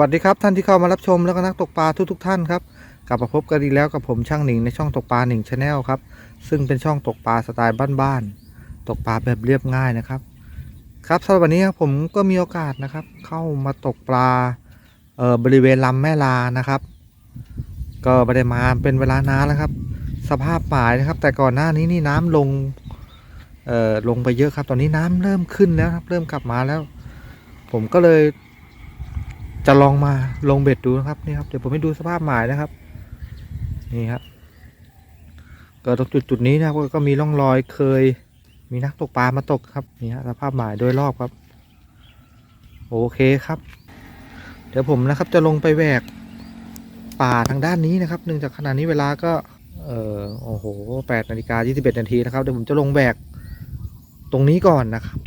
สวัสดีครับท่านที่เข้ามารับชมแล้วก็นักตกปลาทุกทท่านครับกลับมาพบกันอีกแล้วกับผมช่างหนิงในช่องตกปลาหนิงชาแนลครับซึ่งเป็นช่องตกปลาสไตล์บ้านๆตกปลาแบบเรียบง่ายนะครับ ครับสำหรับวันนี้ครับผมก็มีโอกาสนะครับ เข้ามาตกปลาเอ่อบริเวณลำแม่ลานะครับ ก็ไม่ได้มาเป็นเวลานานแล้วครับ สภาพหมายนะครับ แต่ก่อนหน้านี้นี่น้ำลงเอ่อลงไปเยอะครับ ตอนนี้น้ำเริ่มขึ้นแล้วครับ เริ่มกลับมาแล้ว ผมก็เลย จะลองมาลงเบ็ดดูนะครับนี่ครับเดี๋ยวผมให้ดูสภาพหมายนะครับ นี่ครับก็ตรงจุดจุดนี้นะครับก็ก็มีร่องรอยเคย มีนักตกปลามาตกครับนี่ฮะสภาพหมายโดยรอบครับ โอเคครับ เดี๋ยวผมนะครับจะลงไปแหวกป่าทางด้านนี้นะครับ เนื่องจากขณะนี้เวลาก็เออโอ้โหแปดนาฬิกายี่สิบเอ็ดนาทีนะครับเดี๋ยวผมจะลงแหวกตรงนี้ก่อนนะครับ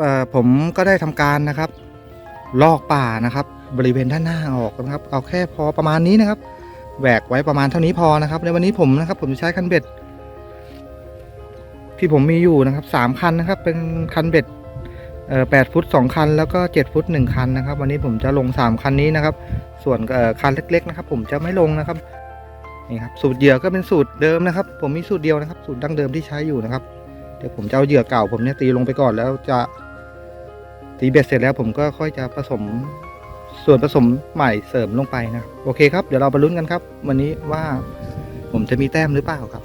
ครับผมก็ได้ทำการนะครับ ลอกป่านะครับ บริเวณด้านหน้าออกนะครับ เอาแค่พอประมาณนี้นะครับแหวกไว้ประมาณเท่านี้พอนะครับ ในวันนี้ผมนะครับ ผมจะใช้คันเบ็ด ที่ผมมีอยู่นะครับสามคันนะครับ เป็นคันเบ็ดเอ่อแปดฟุตสองคัน แล้วก็เจ็ดฟุตหนึ่งคันนะครับ วันนี้ผมจะลงสามคันนี้นะครับ ส่วนเอ่อคันเล็ก ๆ นะครับ ผมจะไม่ลงนะครับนี่ครับสูตรเหยื่อก็เป็นสูตรเดิมนะครับ ผมมีสูตรเดียวนะครับ สูตรดั้งเดิมที่ใช้อยู่นะครับเดี๋ยวผมจะเอาเหยื่อเก่าผมเนี่ยตีลงไปก่อนแล้วจะ ตีเบ็ดเสร็จแล้วผมก็ค่อยจะผสมส่วนผสมใหม่เสริมลงไปนะโอเคครับเดี๋ยวเราไปลุ้นกันครับ วันนี้ว่าผมจะมีแต้มหรือเปล่าครับ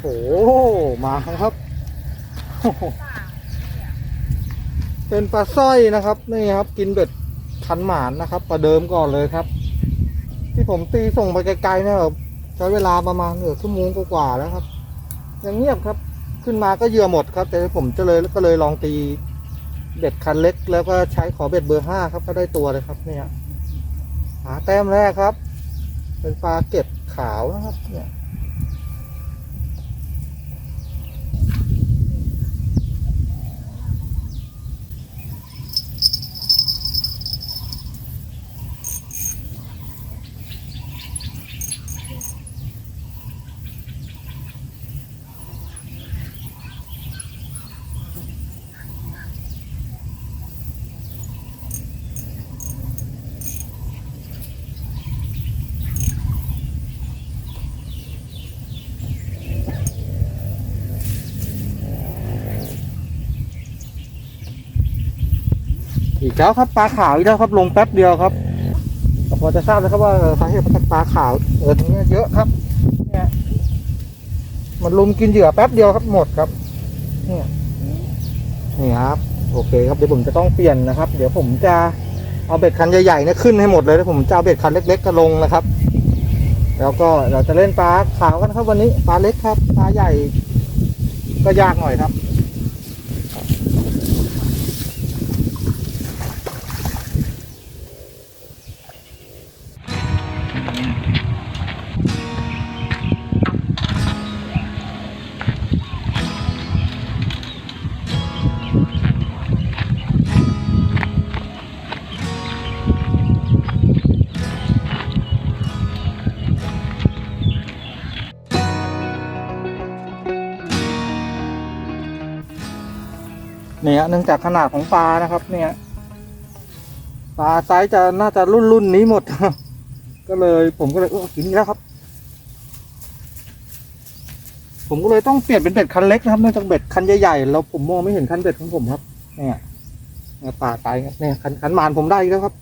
โอ้มาครับ เป็นปลาสร้อยนะครับ นี่ครับ กินเบ็ดคันหมานนะครับปลาเดิมก่อนเลยครับ ที่ผมตีส่งไปไกลๆเนี่ยครับใช้เวลาประมาณเหนือชั่วโมงกว่าๆแล้วครับ ยังเงียบครับ ขึ้นมาก็เหยื่อหมดครับ แต่ผมจะเลยก็เลยลองตีเบ็ดคันเล็ก แล้วก็ใช้ขอเบ็ดเบอร์ห้าครับ ก็ได้ตัวเลยครับ เนี่ยหาแต้มแรกครับ เป็นปลาเก็บขาวนะครับ เนี่ย แล้วครับปลาขาวอีกแล้วครับลงแป๊บเดียวครับแต่พอจะทราบแล้วครับว่าสาเหตุมาจากปลาขาวเออตรงเนี้ยเยอะครับเนี่ยมันลุมกินเหยื่อแป๊บเดียวครับหมดครับเนี่ยนี่ครับโอเคครับเดี๋ยวผมจะต้องเปลี่ยนนะครับ เดี๋ยวผมจะเอาเบ็ดคันใหญ่ๆเนี่ยขึ้นให้หมดเลยแล้วผมจะเอาเบ็ดคันเล็กๆก็ลงนะครับ แล้วก็เราจะเล่นปลาขาวกันครับวันนี้ปลาเล็กครับปลาใหญ่ก็ยากหน่อยครับ เนี่ยเนื่องจากขนาดของปลานะครับ เนี่ยปลาไซส์จะน่าจะรุ่นรุ่นนี้หมด ก็เลยผมก็เลยเออกินแล้วครับ ผมก็เลยต้องเปลี่ยนเป็นเบ็ดคันเล็กนะครับเนื่องจากเบ็ดคันใหญ่ๆแล้วผมมองไม่เห็นคันเบ็ดของผมครับ เนี่ยเนี่ยปลาไซส์เนี่ยคันคันมานผมได้แล้วครับ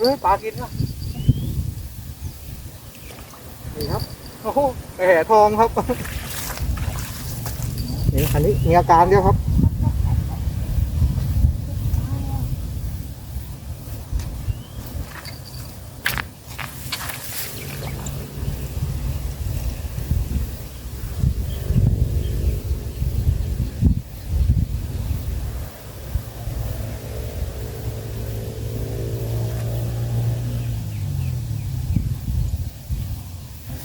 เฮ้ยปลากินนะนี่ครับโอ้โหแหทองครับนี่อันนี้มีอาการเดียวครับ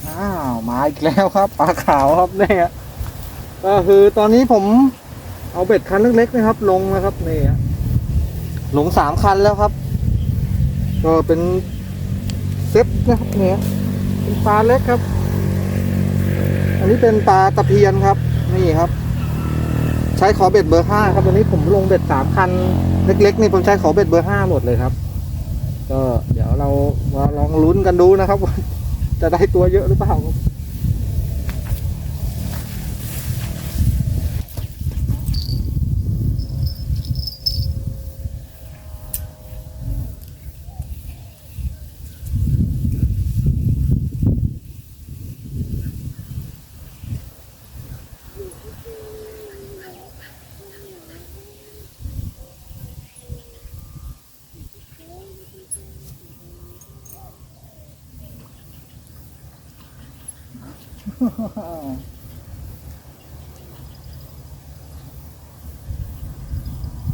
อ้าวมา อีกแล้วครับปลาขาวครับเนี่ยก็คือตอนนี้ผมเอาเบ็ดคันเล็กๆนะครับ ลงนะครับนี่ฮะลงสามคันแล้วครับ ก็เป็นเซฟนะครับเนี่ยเป็นปลาเล็กครับ อันนี้เป็นปลาตะเพียนครับ นี่ครับ ใช้ขอเบ็ดเบอร์ห้าครับวันนี้ผมลงเบ็ดสามคันเล็กๆนี่ผมใช้ขอเบ็ดเบอร์ห้าหมดเลยครับ ก็เดี๋ยวเรามาลองลุ้นกันดูนะครับว่าจะได้ตัวเยอะหรือเปล่า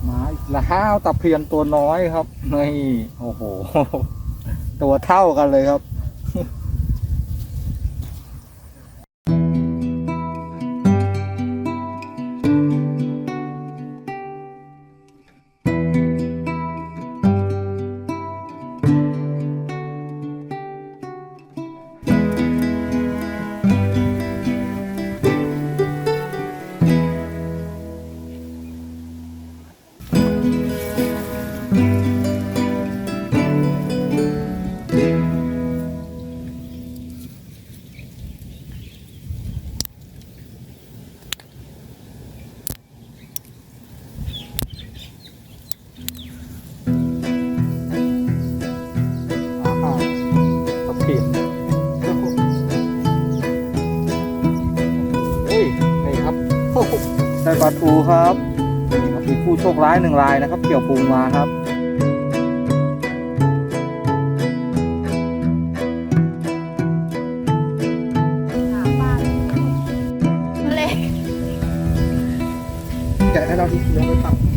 มาอีกแล้วตะเพียนตัวน้อยครับนี่โอ้โห ตัวเท่ากันเลยครับ ปลาทูครับนี่ครับมีผู้โชคร้ายหนึ่งรายนะครับ เกี่ยวปูมาครับหาปลาเล็กแกะให้เราดิลงไปตัก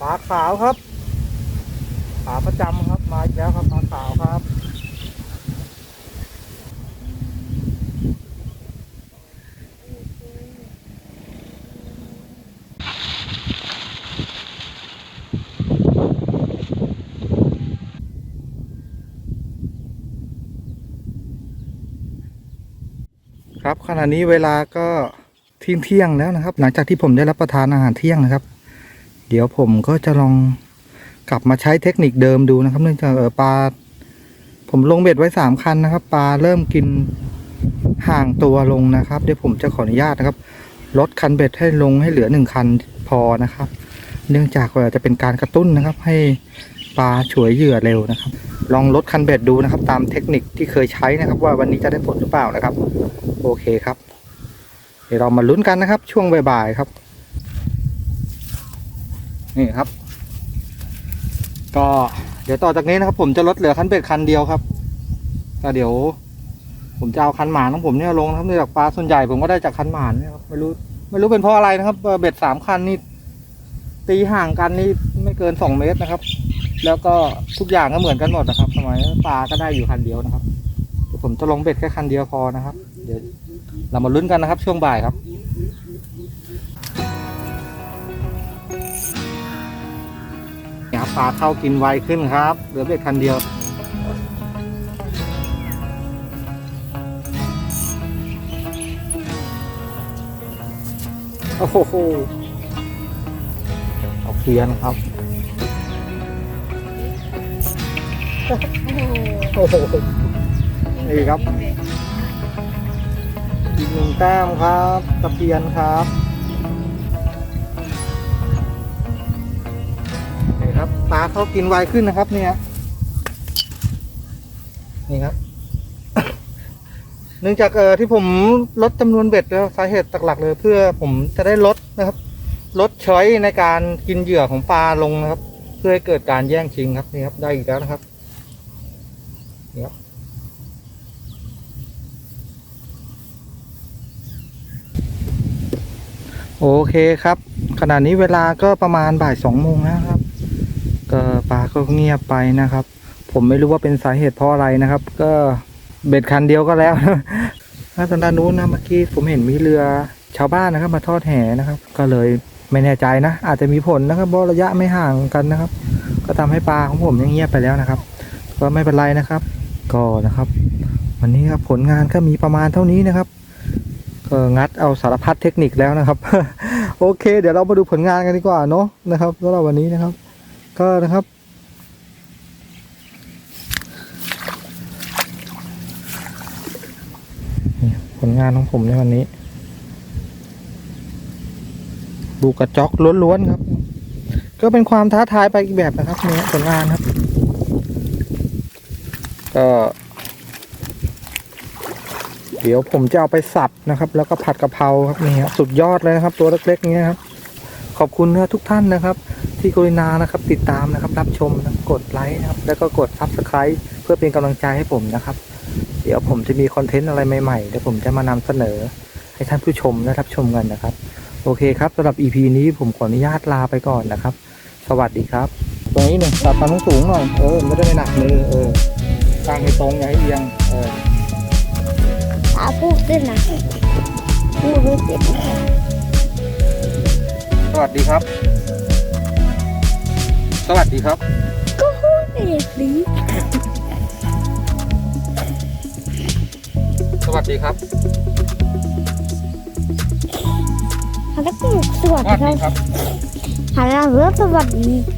ปลาขาวครับปลาประจำครับมาอีกแล้วครับปลาขาวครับครับขณะนี้เวลาก็เที่ยงเที่ยงแล้วนะครับ หลังจากที่ผมได้รับประทานอาหารเที่ยงนะครับ เดี๋ยวผมก็จะลองกลับมาใช้เทคนิคเดิมดูนะครับ เนื่องจากเออปลาผมลงเบ็ดไว้สามคันนะครับ ปลาเริ่มกินห่างตัวลงนะครับ เดี๋ยวผมจะขออนุญาตนะครับ ลดคันเบ็ดให้ลงให้เหลือหนึ่งคันพอนะครับ เนื่องจากว่าจะเป็นการกระตุ้นนะครับ ให้ปลาฉวยเหยื่อเร็วนะครับ ลองลดคันเบ็ดดูนะครับ ตามเทคนิคที่เคยใช้นะครับ ว่าวันนี้จะได้ผลหรือเปล่านะครับ โอเคครับ เดี๋ยวเรามาลุ้นกันนะครับ ช่วงบ่ายๆครับ นี่ครับ ก็เดี๋ยวต่อจากนี้นะครับ ผมจะลดเหลือคันเบ็ดคันเดียวครับก็เดี๋ยว ผมจะเอาคันหมานของผมเนี่ยลงนะครับเนื่องจากปลาส่วนใหญ่ผมก็ได้จากคันหมานเนี่ยครับไม่รู้ไม่รู้เป็นเพราะอะไรนะครับเบ็ดสามคันนี่ตีห่างกันนี่ไม่เกินสองเมตรนะครับ แล้วก็ทุกอย่างก็เหมือนกันหมดนะครับทำไมปลาก็ได้อยู่คันเดียวนะครับเดี๋ยวผมจะลงเบ็ดแค่คันเดียวพอนะครับ เดี๋ยวเรามาลุ้นกันนะครับ ช่วงบ่ายครับ ปลาเข้ากินไวขึ้นครับเหลือเบ็ดคันเดียวโอ้โหเอาเพียนครับโอ้โหโอ้โห นี่ครับ อีกหนึ่งแต้มครับ ตะเพียนครับาเขากินไวขึ้นนะครับ เนี่ยนี่ครับ เนื่องจากเออที่ผมลดจำนวนเบ็ดแล้วสาเหตุหลักๆเลย เพื่อผมจะได้ลดนะครับ ลดช้อยในการกินเหยื่อของปลาลงนะครับ เพื่อให้เกิดการแย่งชิงครับนี่ครับ ได้อีกแล้วนะครับนี่ครับโอเคครับ ขณะนี้เวลาก็ประมาณบ่ายสองโมงแล้วครับ ก็ปลาก็เงียบไปนะครับ ผมไม่รู้ว่าเป็นสาเหตุเพราะอะไรนะครับ ก็เบ็ดคันเดียวก็แล้วถ้าตอนด้านนู้นนะเมื่อกี้ผมเห็นมีเรือชาวบ้านนะครับ มาทอดแหนะครับ ก็เลยไม่แน่ใจนะ อาจจะมีผลนะครับเพราะระยะไม่ห่างกันนะครับ ก็ทำให้ปลาของผมยังเงียบไปแล้วนะครับ ก็ไม่เป็นไรนะครับ ก็นะครับ วันนี้ครับผลงานก็มีประมาณเท่านี้นะครับก็งัดเอาสารพัดเทคนิคแล้วนะครับ โอเค เดี๋ยวเรามาดูผลงานกันดีกว่าเนาะนะครับสำหรับวันนี้นะครับ ก็นะครับนี่ผลงานของผมในวันนี้ ดูกระจอกล้วนๆครับ ก็เป็นความท้าทายไปอีกแบบนะครับเนี่ยผลงานครับ ก็ เดี๋ยวผมจะเอาไปสับนะครับ แล้วก็ผัดกะเพราครับนี่ครับสุดยอดเลยนะครับ ตัวเล็กๆอย่างเงี้ครับ ขอบคุณนะทุกท่านนะครับ ที่กรุณานะครับ ติดตามนะครับ รับชมนะกดไลค์นะครับ แล้วก็กด subscribe เพื่อเป็นกำลังใจให้ผมนะครับ เดี๋ยวผมจะมีคอนเทนต์อะไรใหม่ๆเดี๋ยวผมจะมานำเสนอ ให้ท่านผู้ชมได้รับชมกันนะครับ โอเคครับสำหรับ EP นี้ผมขออนุญาตลาไปก่อนนะครับ สวัสดีครับ ตรงนี้หนึ่งตัดความสูงหน่อยเออไม่ได้ไม่หนักมือเออตั้งให้ตรงอย่าให้เอียงเออตาพูดด้วยนะพูดด้วยสิสวัสดีครับ สวัสดีครับ ก็พูดเด็กดีสวัสดีครับฮัลโหลสวัสสวัสดีดีครับครับฮัลโหลสวัสดีส